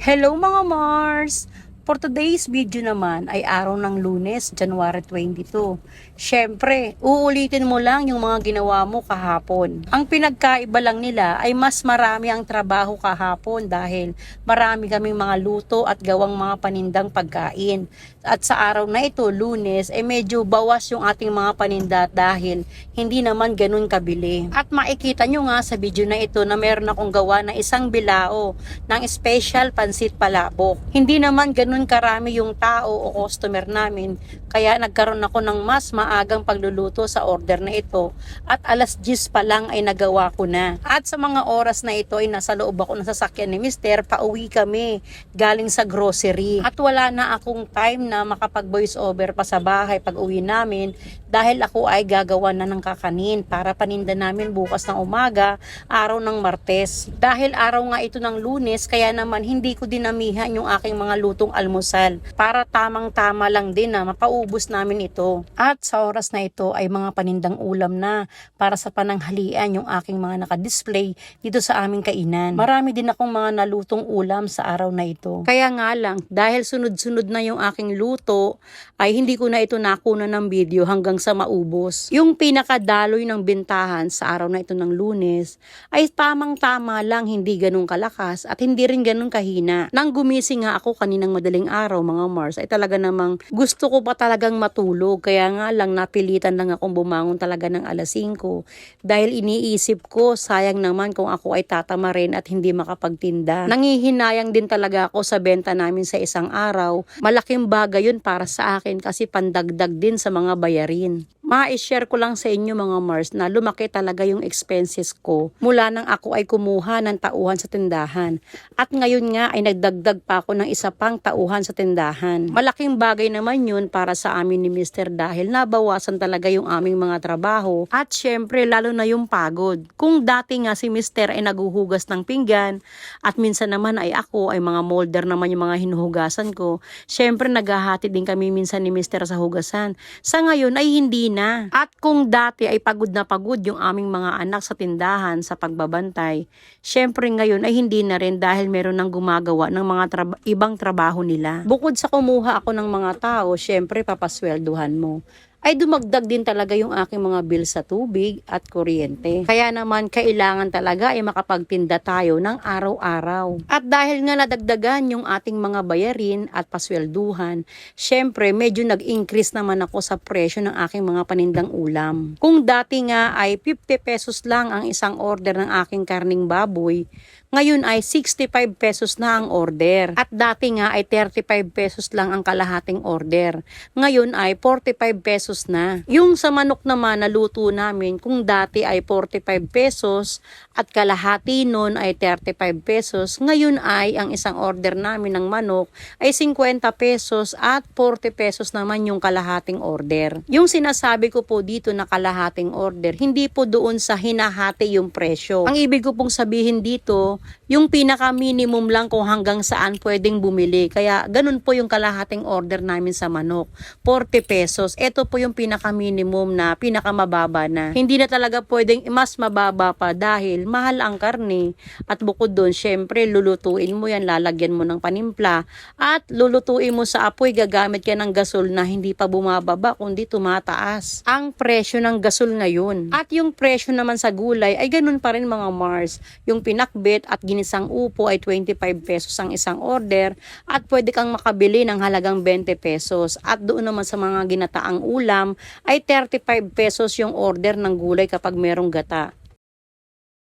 Hello mga Mars! For today's video naman ay araw ng lunes, January 22. Siyempre, uulitin mo lang yung mga ginawa mo kahapon. Ang pinagkaiba lang nila ay mas marami ang trabaho kahapon dahil marami kaming mga luto at gawang mga panindang pagkain. At sa araw na ito, lunes, ay medyo bawas yung ating mga paninda dahil hindi naman ganun kabili. At makikita nyo nga sa video na ito na meron akong gawa na isang bilao ng special pansit palabok. Hindi naman ganun karami yung tao o customer namin kaya nagkaroon ako ng mas maagang pagluluto sa order na ito at alas 10 pa lang ay nagawa ko na. At sa mga oras na ito ay nasa loob ako ng sasakyan ni Mister, pauwi kami galing sa grocery. At wala na akong time na makapag voice over pa sa bahay pag uwi namin dahil ako ay gagawa na ng kakanin para paninda namin bukas ng umaga, araw ng Martes. Dahil araw nga ito ng lunes, kaya naman hindi ko dinamihan yung aking mga lutong almusal para tamang-tama lang din na mapaubos namin ito. At sa oras na ito ay mga panindang ulam na para sa pananghalian yung aking mga nakadisplay dito sa aming kainan. Marami din akong mga nalutong ulam sa araw na ito. Kaya nga lang, dahil sunod-sunod na yung aking luto, ay hindi ko na ito nakuna ng video hanggang sa maubos. Yung pinakadaloy ng bintahan sa araw na ito ng lunes ay tamang-tama lang hindi ganun kalakas at hindi rin ganun kahina. Nang gumising nga ako kaninang madaling araw mga Mars ay talaga namang gusto ko pa talagang matulog kaya nga lang napilitan lang akong bumangon talaga ng alas 5 dahil iniisip ko sayang naman kung ako ay tatama rin at hindi makapagtinda. Nangihinayang din talaga ako sa benta namin sa isang araw. Malaking bagay yun para sa akin kasi pandagdag din sa mga bayarin. Ma-share ko lang sa inyo mga Mars na lumaki talaga yung expenses ko mula nang ako ay kumuha ng tauhan sa tindahan. At ngayon nga ay nagdagdag pa ako ng isa pang tauhan sa tindahan. Malaking bagay naman yun para sa amin ni Mr. dahil nabawasan talaga yung aming mga trabaho at syempre lalo na yung pagod. Kung dati nga si Mr. ay naguhugas ng pinggan at minsan naman ay ako ay mga molder naman yung mga hinuhugasan ko, syempre naghahati din kami minsan ni Mr. sa hugasan. Sa ngayon ay hindi na. At kung dati ay pagod na pagod yung aming mga anak sa tindahan sa pagbabantay, syempre ngayon ay hindi na rin dahil meron nang gumagawa ng mga trab- ibang trabaho nila. Bukod sa kumuha ako ng mga tao, syempre papaswelduhan mo ay dumagdag din talaga yung aking mga bill sa tubig at kuryente. Kaya naman kailangan talaga ay makapagtinda tayo ng araw-araw. At dahil nga nadagdagan yung ating mga bayarin at paswelduhan, syempre medyo nag-increase naman ako sa presyo ng aking mga panindang ulam. Kung dati nga ay 50 pesos lang ang isang order ng aking karning baboy, ngayon ay 65 pesos na ang order. At dati nga ay 35 pesos lang ang kalahating order. Ngayon ay 45 pesos na. Yung sa manok naman na luto namin, kung dati ay 45 pesos at kalahati nun ay 35 pesos, ngayon ay ang isang order namin ng manok ay 50 pesos at 40 pesos naman yung kalahating order. Yung sinasabi ko po dito na kalahating order, hindi po doon sa hinahati yung presyo. Ang ibig ko pong sabihin dito, yung pinaka-minimum lang kung hanggang saan pwedeng bumili. Kaya ganun po yung kalahating order namin sa manok. 40 pesos. Ito po yung pinaka-minimum na pinakamababa na. Hindi na talaga pwedeng mas mababa pa dahil mahal ang karne. At bukod doon, syempre lulutuin mo yan, lalagyan mo ng panimpla. At lulutuin mo sa apoy, gagamit ka ng gasol na hindi pa bumababa kundi tumataas. Ang presyo ng gasol ngayon. At yung presyo naman sa gulay ay ganun pa rin mga Mars. Yung pinakbet at ginisang upo ay 25 pesos ang isang order at pwede kang makabili ng halagang 20 pesos. At doon naman sa mga ginataang ulam ay 35 pesos yung order ng gulay kapag merong gata.